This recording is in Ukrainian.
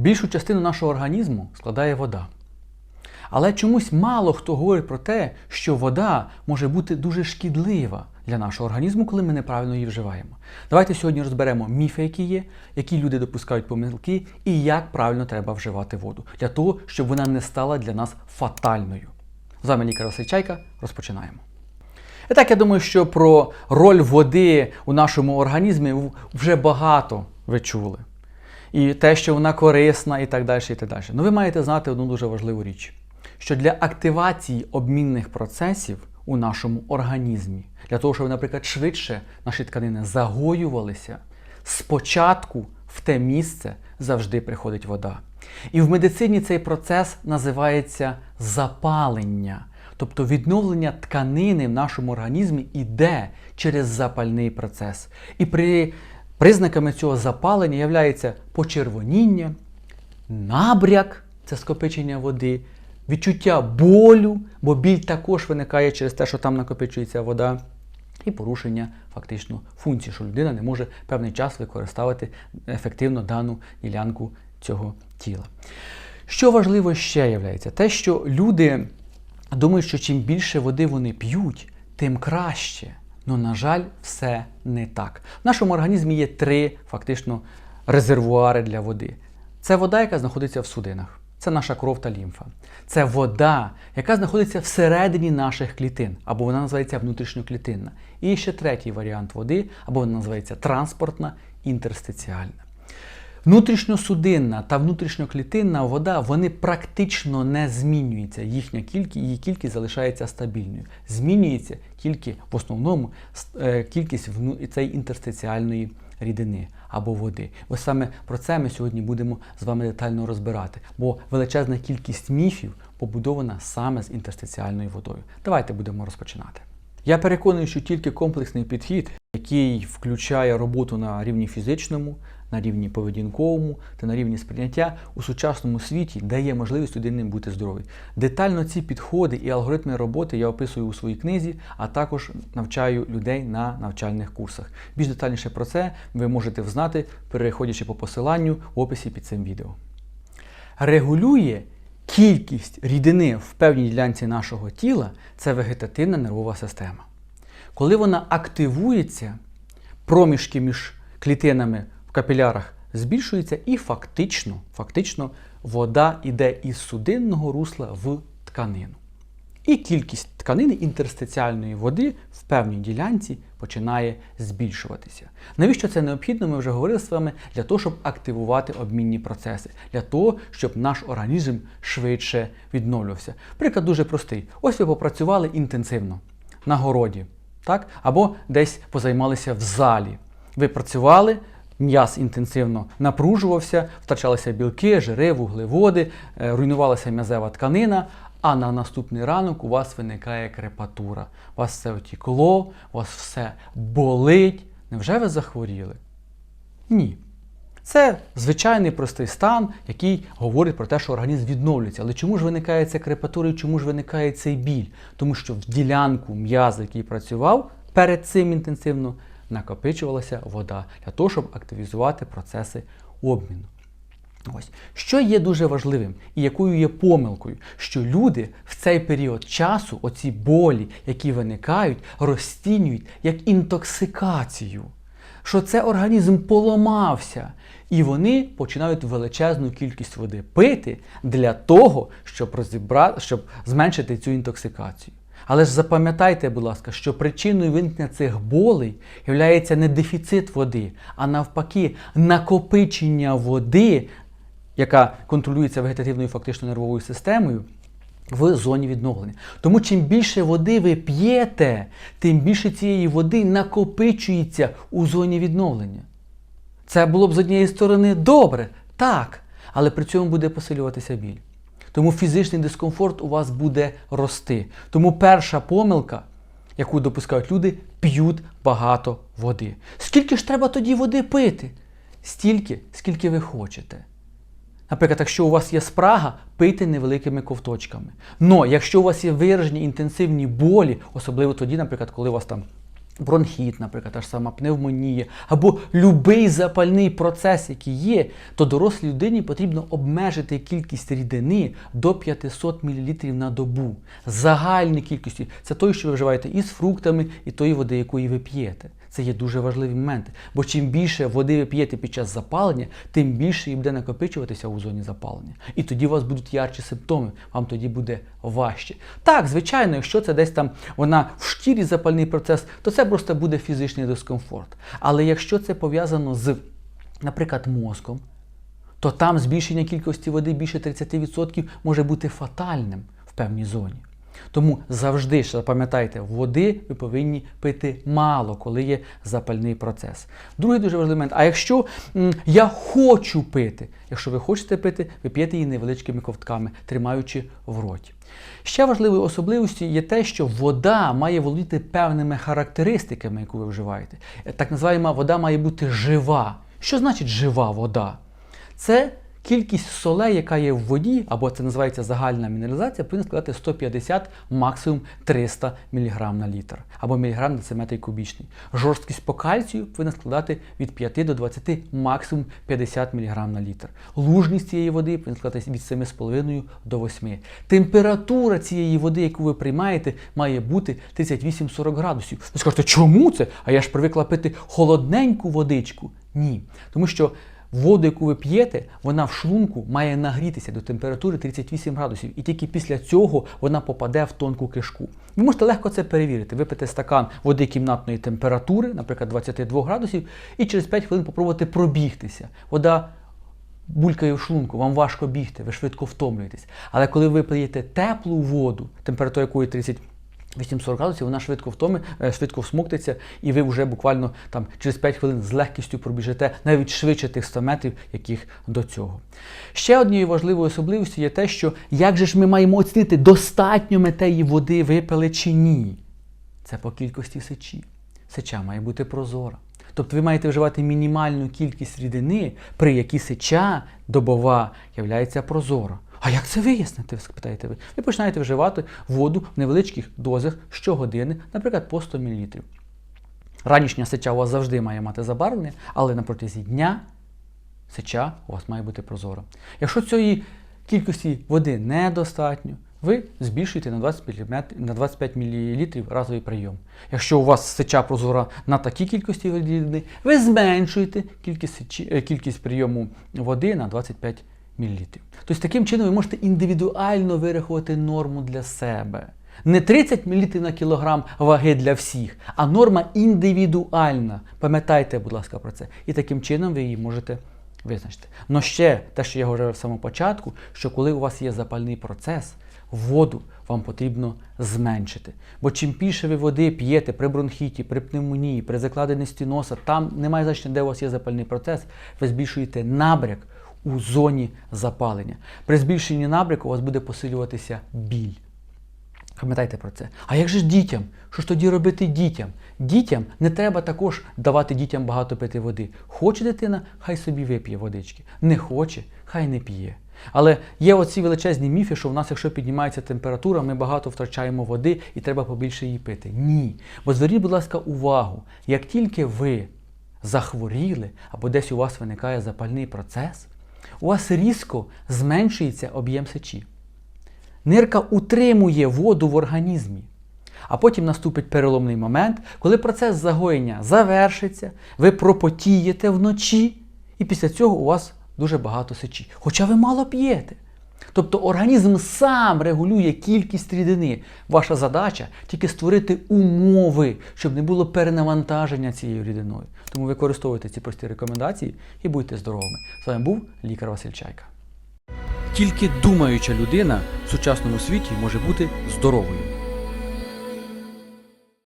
Більшу частину нашого організму складає вода. Але чомусь мало хто говорить про те, що вода може бути дуже шкідлива для нашого організму, коли ми неправильно її вживаємо. Давайте сьогодні розберемо міфи, які є, які люди допускають помилки, і як правильно треба вживати воду для того, щоб вона не стала для нас фатальною. З вами лікар Василь Розпочинаємо. І так, я думаю, що про роль води у нашому організмі вже багато ви чули. І те, що вона корисна, і так далі. і так далі. Ну ви маєте знати одну дуже важливу річ: що для активації обмінних процесів у нашому організмі, для того, щоб, наприклад, швидше наші тканини загоювалися, спочатку в те місце завжди приходить вода. І в медицині цей процес називається запалення. Тобто відновлення тканини в нашому організмі йде через запальний процес. І при признаками цього запалення являється почервоніння, набряк це скопичення води, відчуття болю, бо біль також виникає через те, що там накопичується вода, і порушення фактично функції, що людина не може певний час використовувати ефективно дану ділянку цього тіла. Що важливо ще є, те, що люди думають, що чим більше води вони п'ють, тим краще. Ну, на жаль, все не так. В нашому організмі є три фактично резервуари для води. Це вода, яка знаходиться в судинах. Це наша кров та лімфа. Це вода, яка знаходиться всередині наших клітин, або вона називається внутрішньоклітинна. І ще третій варіант води, або вона називається транспортна інтерстиціальна. Внутрішньосудинна та внутрішньоклітинна вода вони практично не змінюються. Їхня кількість, її кількість залишається стабільною. Змінюється тільки в основному е, кількість цієї інтерстиціальної рідини або води. Ось саме про це ми сьогодні будемо з вами детально розбирати, бо величезна кількість міфів побудована саме з інтерстиціальною водою. Давайте будемо розпочинати. Я переконаний, що тільки комплексний підхід, який включає роботу на рівні фізичному, на рівні поведінковому та на рівні сприйняття у сучасному світі дає можливість людині бути здоровою. Детально ці підходи і алгоритми роботи я описую у своїй книзі, а також навчаю людей на навчальних курсах. Більш детальніше про це ви можете взнати, переходячи по посиланню в описі під цим відео. Регулює кількість рідини в певній ділянці нашого тіла це вегетативна нервова система. Коли вона активується, проміжки між клітинами в капілярах збільшується і фактично, фактично вода йде із судинного русла в тканину. І кількість тканини інтерстиціальної води в певній ділянці починає збільшуватися. Навіщо це необхідно? Ми вже говорили з вами для того, щоб активувати обмінні процеси, для того, щоб наш організм швидше відновлювався. Приклад дуже простий. Ось ви попрацювали інтенсивно на городі, так? або десь позаймалися в залі. Ви працювали, м'яз інтенсивно напружувався, втрачалися білки, жири, вуглеводи, е, руйнувалася м'язева тканина. А на наступний ранок у вас виникає крепатура. У вас все отікло, у вас все болить. Невже ви захворіли? Ні. Це звичайний простий стан, який говорить про те, що організм відновлюється. Але чому ж виникає ця крепатура і чому ж виникає цей біль? Тому що в ділянку м'яза, який працював перед цим інтенсивно, накопичувалася вода для того, щоб активізувати процеси обміну. Ось. Що є дуже важливим і якою є помилкою, що люди в цей період часу, оці болі, які виникають, розцінюють як інтоксикацію, що це організм поламався, і вони починають величезну кількість води пити для того, щоб, розібрати, щоб зменшити цю інтоксикацію. Але ж запам'ятайте, будь ласка, що причиною виникнення цих болей є не дефіцит води, а навпаки, накопичення води, яка контролюється вегетативною фактично нервовою системою. В зоні відновлення. Тому чим більше води ви п'єте, тим більше цієї води накопичується у зоні відновлення. Це було б з однієї сторони добре, так, але при цьому буде посилюватися біль. Тому фізичний дискомфорт у вас буде рости. Тому перша помилка, яку допускають люди, п'ють багато води. Скільки ж треба тоді води пити? Стільки, скільки ви хочете. Наприклад, якщо у вас є спрага, пийте невеликими ковточками. Но якщо у вас є виражені інтенсивні болі, особливо тоді, наприклад, коли у вас там бронхіт, наприклад, та ж сама пневмонія, або любий запальний процес, який є, то дорослій людині потрібно обмежити кількість рідини до 500 мл на добу. Загальні кількості це той, що ви вживаєте із фруктами, і тої води, якої ви п'єте. Це є дуже важливі моменти. Бо чим більше води ви п'єте під час запалення, тим більше її буде накопичуватися у зоні запалення. І тоді у вас будуть ярчі симптоми, вам тоді буде важче. Так, звичайно, якщо це десь там вона в шкірі запальний процес, то це просто буде фізичний дискомфорт. Але якщо це пов'язано з, наприклад, мозком, то там збільшення кількості води більше 30% може бути фатальним в певній зоні. Тому завжди ж запам'ятайте, води ви повинні пити мало, коли є запальний процес. Другий дуже важливий момент. А якщо м, я хочу пити, якщо ви хочете пити, ви п'єте її невеличкими ковтками, тримаючи в роті. Ще важливою особливістю є те, що вода має володіти певними характеристиками, яку ви вживаєте. Так називаємо вода має бути жива. Що значить жива вода? Це кількість солей, яка є в воді, або це називається загальна мінералізація, повинна складати 150, максимум 300 мг на літр, або міліграм на дециметр кубічний. Жорсткість по кальцію повинна складати від 5 до 20, максимум 50 мг на літр. Лужність цієї води повинна складати від 7,5 до 8. Температура цієї води, яку ви приймаєте, має бути 38-40 градусів. Ви скажете, чому це? А я ж привикла пити холодненьку водичку. Ні. Тому що Воду, яку ви п'єте, вона в шлунку має нагрітися до температури 38 градусів, і тільки після цього вона попаде в тонку кишку. Ви можете легко це перевірити. Випити стакан води кімнатної температури, наприклад, 22 градусів, і через 5 хвилин попробувати пробігтися. Вода булькає в шлунку, вам важко бігти, ви швидко втомлюєтесь. Але коли ви п'єте теплу воду, температура якої 30 840 градусів, вона швидко втоми, е, швидко всмоктиться, і ви вже буквально там через 5 хвилин з легкістю пробіжите навіть швидше тих 100 метрів, яких до цього. Ще однією важливою особливістю є те, що як же ж ми маємо оцінити, достатньо ми теї води випили чи ні. Це по кількості сечі. Сеча має бути прозора. Тобто ви маєте вживати мінімальну кількість рідини, при якій сеча добова являється прозора. А як це вияснити, ви спитаєте ви? Ви починаєте вживати воду в невеличких дозах щогодини, наприклад, по 100 мл. Ранішня сеча у вас завжди має мати забарвлення, але на протязі дня сеча у вас має бути прозора. Якщо цієї кількості води недостатньо, ви збільшуєте на 25 мл, на 25 мл разовий прийом. Якщо у вас сеча прозора на такій кількості води, ви зменшуєте кількість, е, кількість прийому води на 25 мл. Тобто таким чином ви можете індивідуально вирахувати норму для себе. Не 30 мл на кілограм ваги для всіх, а норма індивідуальна. Пам'ятайте, будь ласка, про це. І таким чином ви її можете визначити. Но ще те, що я говорив в самому початку, що коли у вас є запальний процес, воду вам потрібно зменшити. Бо чим більше ви води п'єте при бронхіті, при пневмонії, при закладеності носа, там немає значення, де у вас є запальний процес, ви збільшуєте набряк у зоні запалення. При збільшенні набряку у вас буде посилюватися біль. Пам'ятайте про це. А як же ж дітям? Що ж тоді робити дітям? Дітям не треба також давати дітям багато пити води. Хоче дитина, хай собі вип'є водички. Не хоче, хай не п'є. Але є оці величезні міфи, що в нас, якщо піднімається температура, ми багато втрачаємо води і треба побільше її пити. Ні. Бо зверніть, будь ласка, увагу, як тільки ви захворіли або десь у вас виникає запальний процес, у вас різко зменшується об'єм сечі. Нирка утримує воду в організмі. А потім наступить переломний момент, коли процес загоєння завершиться, ви пропотієте вночі, і після цього у вас дуже багато сечі. Хоча ви мало п'єте. Тобто організм сам регулює кількість рідини. Ваша задача тільки створити умови, щоб не було перенавантаження цією рідиною. Тому використовуйте ці прості рекомендації і будьте здоровими. З вами був лікар Василь Чайка. Тільки думаюча людина в сучасному світі може бути здоровою.